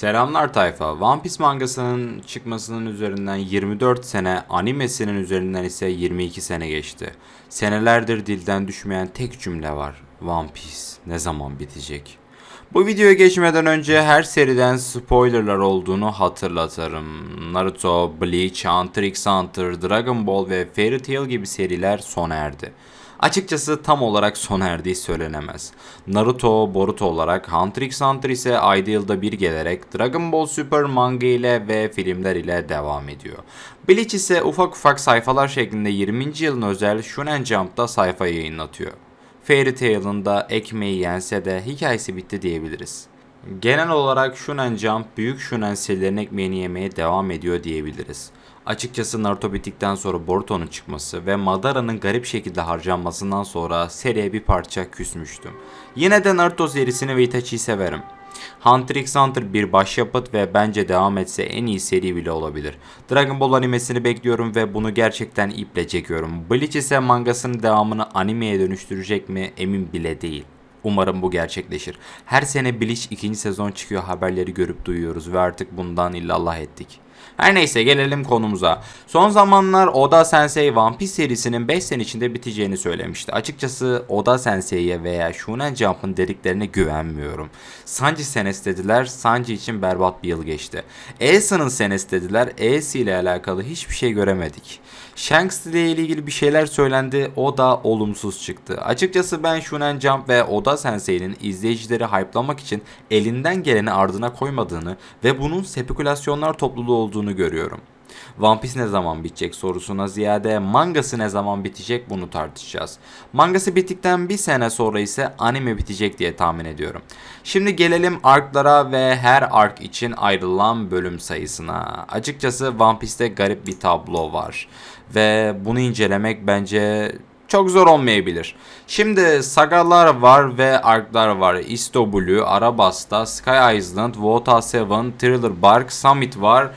Selamlar tayfa. One Piece mangasının çıkmasının üzerinden 24 sene, animesinin üzerinden ise 22 sene geçti. Senelerdir dilden düşmeyen tek cümle var. One Piece ne zaman bitecek? Bu videoya geçmeden önce her seriden spoilerlar olduğunu hatırlatırım. Naruto, Bleach, Hunter x Hunter, Dragon Ball ve Fairy Tail gibi seriler sona erdi. Açıkçası tam olarak sona erdiği söylenemez. Naruto, Boruto olarak, Hunter x Hunter ise ayda yılda bir gelerek Dragon Ball Super manga ile ve filmler ile devam ediyor. Bleach ise ufak ufak sayfalar şeklinde 20. yılın özel Shonen Jump'ta sayfa yayınlatıyor. Fairy Tail'ın da ekmeği yense de hikayesi bitti diyebiliriz. Genel olarak Shonen Jump büyük Shonen serilerin ekmeğini yemeye devam ediyor diyebiliriz. Açıkçası Naruto bittikten sonra Boruto'nun çıkması ve Madara'nın garip şekilde harcanmasından sonra seriye bir parça küsmüştüm. Yine de Naruto serisini ve Itachi'yi severim. Hunter x Hunter bir başyapıt ve bence devam etse en iyi seri bile olabilir. Dragon Ball animesini bekliyorum ve bunu gerçekten iple çekiyorum. Bleach ise mangasının devamını animeye dönüştürecek mi emin bile değil. Umarım bu gerçekleşir. Her sene Bleach ikinci sezon çıkıyor haberleri görüp duyuyoruz ve artık bundan illallah ettik. Her neyse gelelim konumuza. Son zamanlar Oda Sensei One Piece serisinin 5 sene içinde biteceğini söylemişti. Açıkçası Oda Sensei'ye veya Shonen Jump'ın dediklerine güvenmiyorum. Sanji senesi dediler, Sanji için berbat bir yıl geçti. Aesa'nın senesi dediler, Aesa ile alakalı hiçbir şey göremedik. Shanks ile ilgili bir şeyler söylendi, o da olumsuz çıktı. Açıkçası ben Shonen Jump ve Oda Sensei'nin izleyicileri hype'lamak için elinden geleni ardına koymadığını ve bunun spekülasyonlar topluluğu olduğunu görüyorum. One Piece ne zaman bitecek sorusuna ziyade mangası ne zaman bitecek bunu tartışacağız. Mangası bittikten bir sene sonra ise anime bitecek diye tahmin ediyorum. Şimdi gelelim arklara ve her ark için ayrılan bölüm sayısına. Açıkçası One Piece'te garip bir tablo var ve bunu incelemek bence çok zor olmayabilir. Şimdi sagalar var ve arklar var. Isto Arabasta, Sky Island, Vota 7, Thriller Bark, Summit var.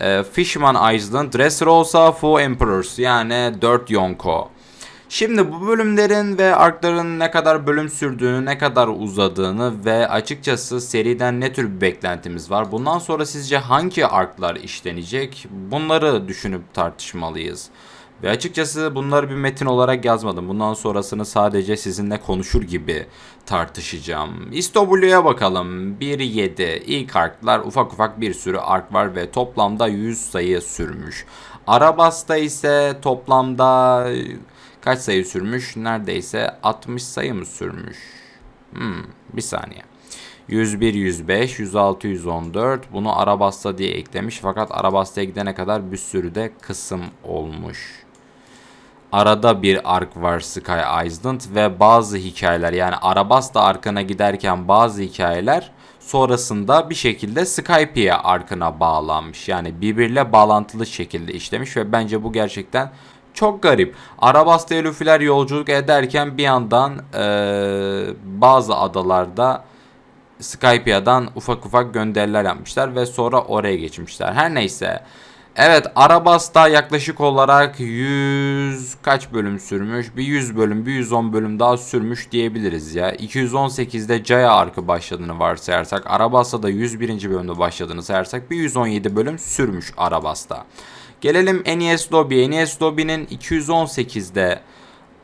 E, Fishman Island, Dressrosa, Four Emperors yani 4 Yonko. Şimdi bu bölümlerin ve arkların ne kadar bölüm sürdüğünü, ne kadar uzadığını ve açıkçası seriden ne tür bir beklentimiz var? Bundan sonra sizce hangi arklar işlenecek? Bunları düşünüp tartışmalıyız. Ve açıkçası bunları bir metin olarak yazmadım. Bundan sonrasını sadece sizinle konuşur gibi tartışacağım. İstobulü'ye bakalım. 1-7. İlk arklar ufak ufak bir sürü ark var ve toplamda 100 sayı sürmüş. Arabasta ise toplamda kaç sayı sürmüş? Neredeyse 60 sayı mı sürmüş? Hmm, bir saniye. 101, 105, 106, 114 bunu Arabasta diye eklemiş fakat Arabasta'ya gidene kadar bir sürü de kısım olmuş arada bir ark var Sky Island ve bazı hikayeler yani Arabasta arkana giderken bazı hikayeler sonrasında bir şekilde Skypiea arkına bağlanmış. Yani birbirle bağlantılı şekilde işlemiş ve bence bu gerçekten çok garip. Arabasta Luffy'ler yolculuk ederken bir yandan ee, bazı adalarda Skypia'dan ufak ufak gönderiler yapmışlar ve sonra oraya geçmişler. Her neyse. Evet Arabasta yaklaşık olarak 100 kaç bölüm sürmüş? Bir 100 bölüm, bir 110 bölüm daha sürmüş diyebiliriz ya. 218'de Jaya arkı başladığını varsayarsak, Arabasta da 101. bölümde başladığını sayarsak bir 117 bölüm sürmüş Arabasta. Gelelim NES Lobby'ye. NES Lobby'nin 218'de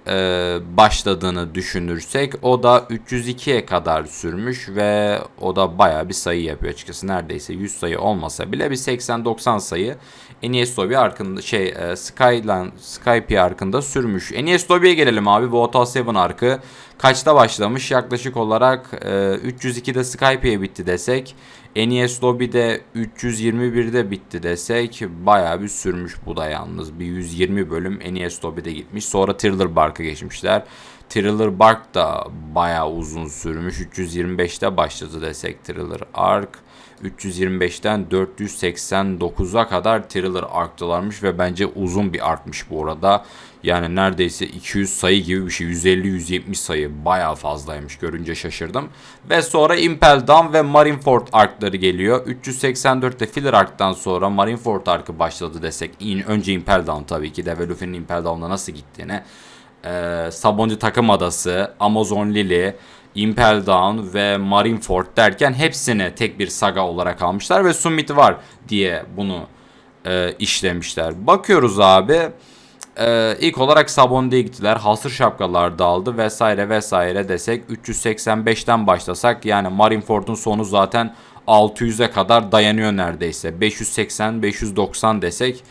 e, başladığını düşünürsek o da 302'ye kadar sürmüş ve o da baya bir sayı yapıyor açıkçası. Neredeyse 100 sayı olmasa bile bir 80-90 sayı NES Lobby arkında şey e, Skyline Skype arkında sürmüş. NES Lobby'ye gelelim abi. Volta 7 arkı kaçta başlamış? Yaklaşık olarak e, 302'de Skype'ye bitti desek. NES Lobby'de 321'de bitti desek baya bir sürmüş bu da yalnız. Bir 120 bölüm NES Lobby'de gitmiş. Sonra Thriller Bark'a geçmişler. Thriller Bark da baya uzun sürmüş. 325'te başladı desek Thriller Ark. 325'ten 489'a kadar Thriller arktalarmış ve bence uzun bir artmış bu arada. Yani neredeyse 200 sayı gibi bir şey. 150-170 sayı bayağı fazlaymış. Görünce şaşırdım. Ve sonra Impel Down ve Marineford arkları geliyor. 384'te Filler arktan sonra Marineford arkı başladı desek. Önce Impel Down tabii ki de ve Luffy'nin Impel Down'da nasıl gittiğini. Ee, Sabuncu takım adası, Amazon Lily, Impel Down ve Marineford derken hepsini tek bir saga olarak almışlar ve Summit var diye bunu e, işlemişler. Bakıyoruz abi. E, ilk olarak Sabonde'ye gittiler. Hasır şapkalar dağıldı vesaire vesaire desek 385'ten başlasak yani Marineford'un sonu zaten 600'e kadar dayanıyor neredeyse. 580-590 desek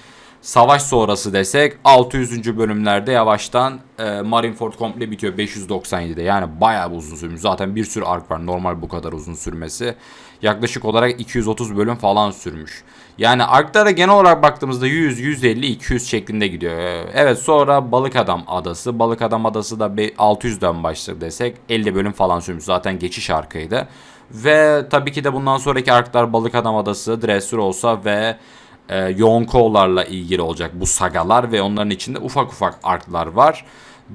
savaş sonrası desek 600. bölümlerde yavaştan e, Marineford komple bitiyor 597'de. Yani bayağı bir uzun sürmüş. Zaten bir sürü ark var. Normal bu kadar uzun sürmesi. Yaklaşık olarak 230 bölüm falan sürmüş. Yani arklara genel olarak baktığımızda 100, 150, 200 şeklinde gidiyor. E, Evet sonra Balık Adam Adası. Balık Adam Adası da be- 600'den başladı desek 50 bölüm falan sürmüş. Zaten geçiş arkaydı. Ve tabii ki de bundan sonraki arklar Balık Adam Adası, Dressrosa ve e, Yonko'larla ilgili olacak bu sagalar ve onların içinde ufak ufak arklar var.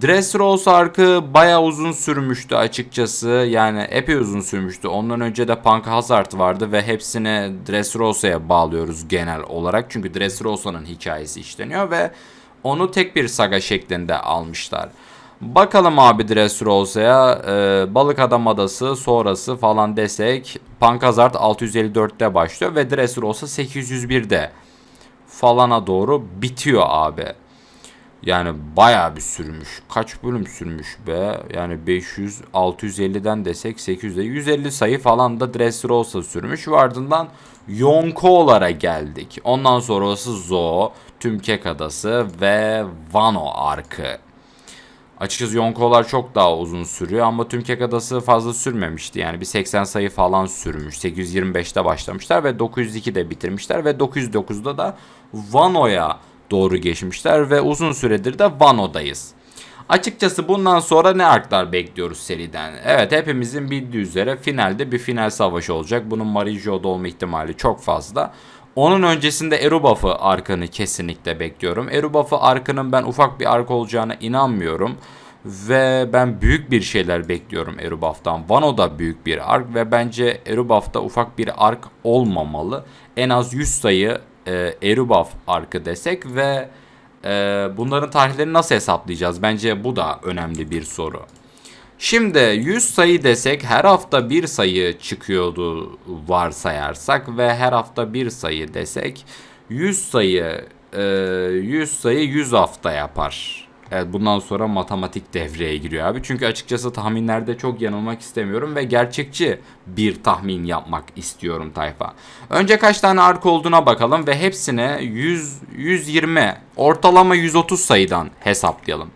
Dressrosa arkı bayağı uzun sürmüştü açıkçası. Yani epey uzun sürmüştü. Ondan önce de Punk Hazard vardı ve hepsini Dressrosa'ya bağlıyoruz genel olarak. Çünkü Dressrosa'nın hikayesi işleniyor ve onu tek bir saga şeklinde almışlar. Bakalım abi Dressrosa'ya e, Balık Adam Adası sonrası falan desek Punk Hazard 654'te başlıyor ve Dressrosa 801'de falana doğru bitiyor abi. Yani bayağı bir sürmüş. Kaç bölüm sürmüş be? Yani 500, 650'den desek 800'de 150 sayı falan da Dressrosa sürmüş. Ve ardından Yonko'lara geldik. Ondan sonrası Zoo, Tümkek Adası ve Vano Arkı. Açıkçası Yonko'lar çok daha uzun sürüyor ama Tümkek Adası fazla sürmemişti. Yani bir 80 sayı falan sürmüş. 825'te başlamışlar ve 902'de bitirmişler ve 909'da da Vano'ya doğru geçmişler ve uzun süredir de Vano'dayız. Açıkçası bundan sonra ne arklar bekliyoruz seriden? Evet hepimizin bildiği üzere finalde bir final savaşı olacak. Bunun Marijo'da olma ihtimali çok fazla. Onun öncesinde Erubuff'ı arkını kesinlikle bekliyorum. Erubuff'ı arkının ben ufak bir ark olacağına inanmıyorum. Ve ben büyük bir şeyler bekliyorum Erubuff'tan. Vano da büyük bir ark ve bence Erubuff'ta ufak bir ark olmamalı. En az 100 sayı e, Erubuff arkı desek ve e, bunların tarihlerini nasıl hesaplayacağız? Bence bu da önemli bir soru. Şimdi 100 sayı desek her hafta bir sayı çıkıyordu varsayarsak ve her hafta bir sayı desek 100 sayı e, 100 sayı 100 hafta yapar. Evet bundan sonra matematik devreye giriyor abi. Çünkü açıkçası tahminlerde çok yanılmak istemiyorum ve gerçekçi bir tahmin yapmak istiyorum tayfa. Önce kaç tane ark olduğuna bakalım ve hepsine 100 120 ortalama 130 sayıdan hesaplayalım.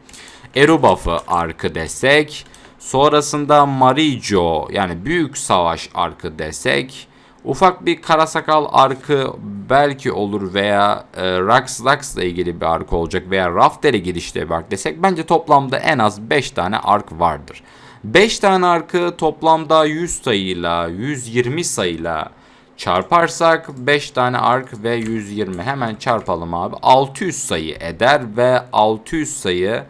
Erubuff'ı arkı desek Sonrasında Marijo yani büyük savaş arkı desek ufak bir karasakal arkı belki olur veya e, Rax Rax ile ilgili bir ark olacak veya Rafter'e girişte bir ark desek bence toplamda en az 5 tane ark vardır. 5 tane arkı toplamda 100 sayıyla 120 sayıyla çarparsak 5 tane ark ve 120 hemen çarpalım abi 600 sayı eder ve 600 sayı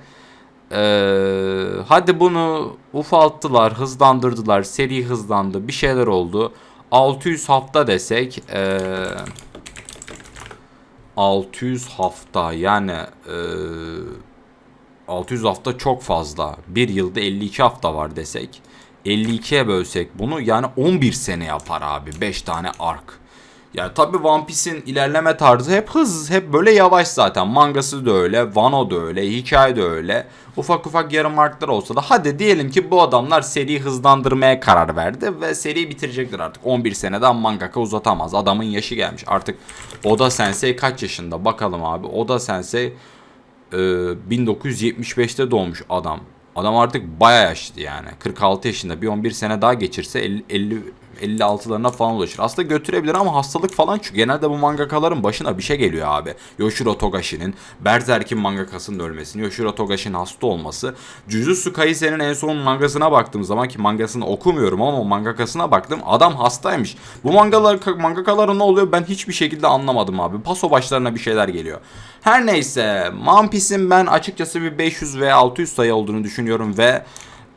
ee, hadi bunu ufalttılar, hızlandırdılar, seri hızlandı, bir şeyler oldu. 600 hafta desek, ee, 600 hafta yani ee, 600 hafta çok fazla. Bir yılda 52 hafta var desek, 52'ye bölsek bunu yani 11 sene yapar abi 5 tane ark. Yani tabi One Piece'in ilerleme tarzı hep hız, hep böyle yavaş zaten. Mangası da öyle, Wano da öyle, hikaye de öyle. Ufak ufak yarım arklar olsa da hadi diyelim ki bu adamlar seriyi hızlandırmaya karar verdi ve seriyi bitirecektir artık. 11 seneden mangaka uzatamaz. Adamın yaşı gelmiş. Artık Oda Sensei kaç yaşında? Bakalım abi. Oda Sensei e, 1975'te doğmuş adam. Adam artık baya yaşlı yani. 46 yaşında bir 11 sene daha geçirse 50, 50 56'larına falan ulaşır. Aslında götürebilir ama hastalık falan çünkü genelde bu mangakaların başına bir şey geliyor abi. Yoshiro Togashi'nin, Berserk'in mangakasının ölmesini, Yoshiro Togashi'nin hasta olması. Jujutsu Kaisen'in en son mangasına baktığım zaman ki mangasını okumuyorum ama mangakasına baktım. Adam hastaymış. Bu mangalar, mangakaların ne oluyor ben hiçbir şekilde anlamadım abi. Paso başlarına bir şeyler geliyor. Her neyse One Piece'in ben açıkçası bir 500 veya 600 sayı olduğunu düşünüyorum ve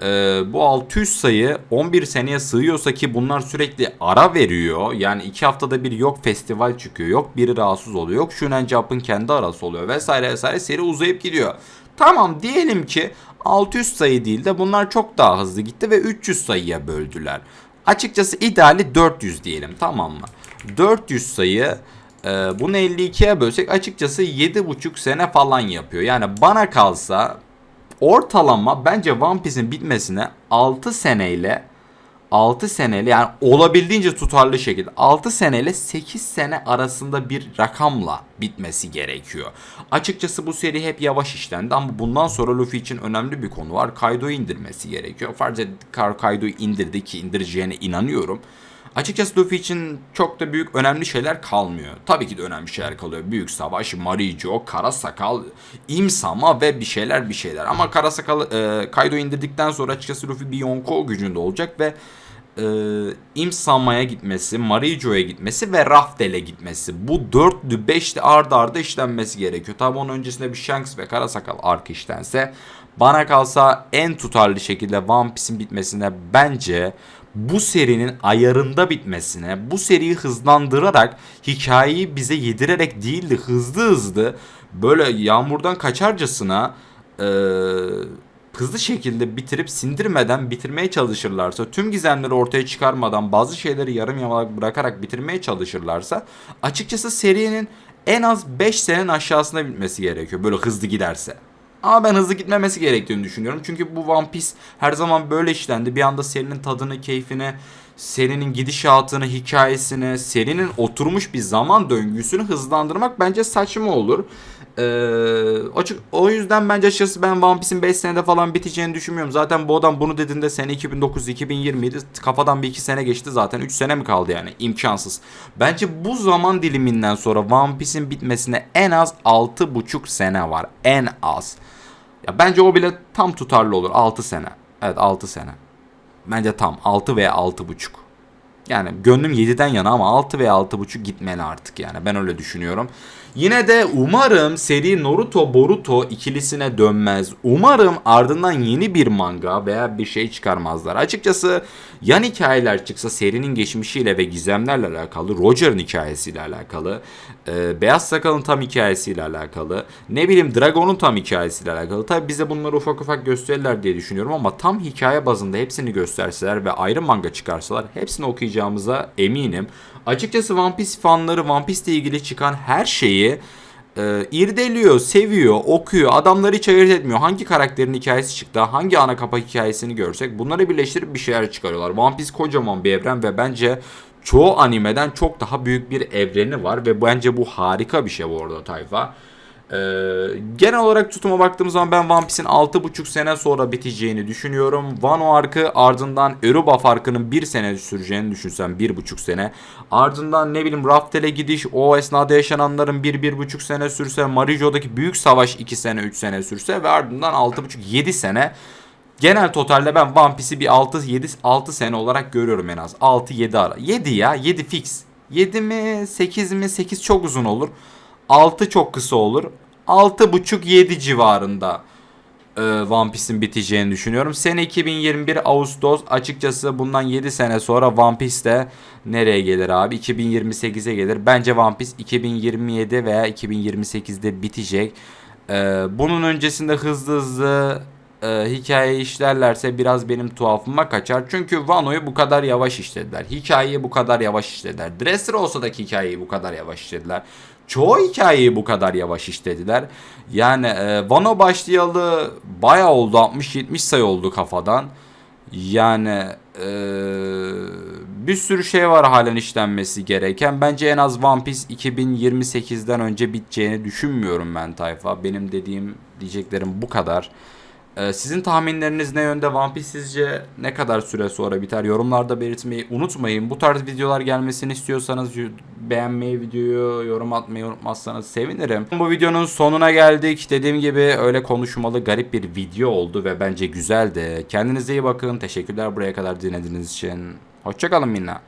e, bu 600 sayı 11 seneye sığıyorsa ki bunlar sürekli ara veriyor. Yani 2 haftada bir yok festival çıkıyor. Yok biri rahatsız oluyor. Yok Shonen Jump'ın kendi arası oluyor vesaire vesaire seri uzayıp gidiyor. Tamam diyelim ki 600 sayı değil de bunlar çok daha hızlı gitti ve 300 sayıya böldüler. Açıkçası ideali 400 diyelim tamam mı? 400 sayı e, bunu 52'ye bölsek açıkçası 7,5 sene falan yapıyor. Yani bana kalsa ortalama bence One Piece'in bitmesine 6 seneyle 6 seneyle yani olabildiğince tutarlı şekilde 6 seneyle 8 sene arasında bir rakamla bitmesi gerekiyor. Açıkçası bu seri hep yavaş işlendi ama bundan sonra Luffy için önemli bir konu var. Kaido'yu indirmesi gerekiyor. Farz et Kaido'yu indirdi ki indireceğine inanıyorum. Açıkçası Luffy için çok da büyük önemli şeyler kalmıyor. Tabii ki de önemli şeyler kalıyor. Büyük Savaş, Marijo, Kara Sakal, İmsama ve bir şeyler bir şeyler. Ama Kara Sakal e, Kaido indirdikten sonra açıkçası Luffy bir Yonko gücünde olacak ve e, İmsama'ya gitmesi, Marijo'ya gitmesi ve Raftel'e gitmesi. Bu dörtlü beşli ardı arda işlenmesi gerekiyor. Tabi onun öncesinde bir Shanks ve Kara Sakal arka işlense bana kalsa en tutarlı şekilde One Piece'in bitmesine bence bu serinin ayarında bitmesine, bu seriyi hızlandırarak hikayeyi bize yedirerek değil de hızlı hızlı böyle yağmurdan kaçarcasına eee hızlı şekilde bitirip sindirmeden bitirmeye çalışırlarsa, tüm gizemleri ortaya çıkarmadan bazı şeyleri yarım yamalak bırakarak bitirmeye çalışırlarsa açıkçası serinin en az 5 senenin aşağısında bitmesi gerekiyor böyle hızlı giderse. Ama ben hızlı gitmemesi gerektiğini düşünüyorum. Çünkü bu One Piece her zaman böyle işlendi. Bir anda serinin tadını, keyfini, serinin gidişatını, hikayesini, serinin oturmuş bir zaman döngüsünü hızlandırmak bence saçma olur. Ee, açık, o yüzden bence açıkçası ben One Piece'in 5 senede falan biteceğini düşünmüyorum. Zaten bu adam bunu dediğinde sene 2009-2020'ydi. Kafadan bir iki sene geçti zaten. 3 sene mi kaldı yani? İmkansız. Bence bu zaman diliminden sonra One Piece'in bitmesine en az 6,5 sene var. En az. Ya bence o bile tam tutarlı olur. 6 sene. Evet 6 sene. Bence tam 6 veya 6,5. Yani gönlüm 7'den yana ama 6 veya 6.5 gitmeli artık yani ben öyle düşünüyorum. Yine de umarım seri Naruto Boruto ikilisine dönmez. Umarım ardından yeni bir manga veya bir şey çıkarmazlar. Açıkçası yan hikayeler çıksa serinin geçmişiyle ve gizemlerle alakalı, Roger'ın hikayesiyle alakalı, e, Beyaz Sakal'ın tam hikayesiyle alakalı, ne bileyim Dragon'un tam hikayesiyle alakalı. Tabi bize bunları ufak ufak gösterirler diye düşünüyorum ama tam hikaye bazında hepsini gösterseler ve ayrı manga çıkarsalar hepsini okuyacağımıza eminim. Açıkçası One Piece fanları One Piece ile ilgili çıkan her şeyi e, irdeliyor, seviyor, okuyor. Adamları hiç ayırt etmiyor. Hangi karakterin hikayesi çıktı, hangi ana kapak hikayesini görsek bunları birleştirip bir şeyler çıkarıyorlar. One Piece kocaman bir evren ve bence çoğu animeden çok daha büyük bir evreni var ve bence bu harika bir şey bu arada tayfa. Ee, genel olarak tutuma baktığımız zaman ben One Piece'in 6,5 sene sonra biteceğini düşünüyorum. Wano arkı ardından Eruba farkının 1 sene süreceğini düşünsem 1,5 sene. Ardından ne bileyim Raftel'e gidiş o esnada yaşananların 1-1,5 sene sürse. Marijo'daki büyük savaş 2 sene 3 sene sürse ve ardından 6,5-7 sene. Genel totalde ben One Piece'i bir 6-7 6 sene olarak görüyorum en az. 6-7 ara. 7 ya 7 fix. 7 mi 8 mi 8 çok uzun olur. 6 çok kısa olur. 6.5-7 civarında e, One Piece'in biteceğini düşünüyorum. Sene 2021 Ağustos açıkçası bundan 7 sene sonra One Piece de nereye gelir abi? 2028'e gelir. Bence One Piece 2027 veya 2028'de bitecek. E, bunun öncesinde hızlı hızlı e, hikaye işlerlerse biraz benim tuhafıma kaçar. Çünkü Wano'yu bu kadar yavaş işlediler. Hikayeyi bu kadar yavaş işlediler. Dressrosa'daki hikayeyi bu kadar yavaş işlediler. Çoğu hikayeyi bu kadar yavaş işlediler. Yani e, Wano başlayalı baya oldu 60-70 sayı oldu kafadan. Yani e, bir sürü şey var halen işlenmesi gereken. Bence en az One Piece 2028'den önce biteceğini düşünmüyorum ben tayfa. Benim dediğim diyeceklerim bu kadar. Ee, sizin tahminleriniz ne yönde? One Piece sizce ne kadar süre sonra biter? Yorumlarda belirtmeyi unutmayın. Bu tarz videolar gelmesini istiyorsanız beğenmeyi, videoyu yorum atmayı unutmazsanız sevinirim. Bu videonun sonuna geldik. Dediğim gibi öyle konuşmalı garip bir video oldu ve bence güzeldi. Kendinize iyi bakın. Teşekkürler buraya kadar dinlediğiniz için. Hoşçakalın minna.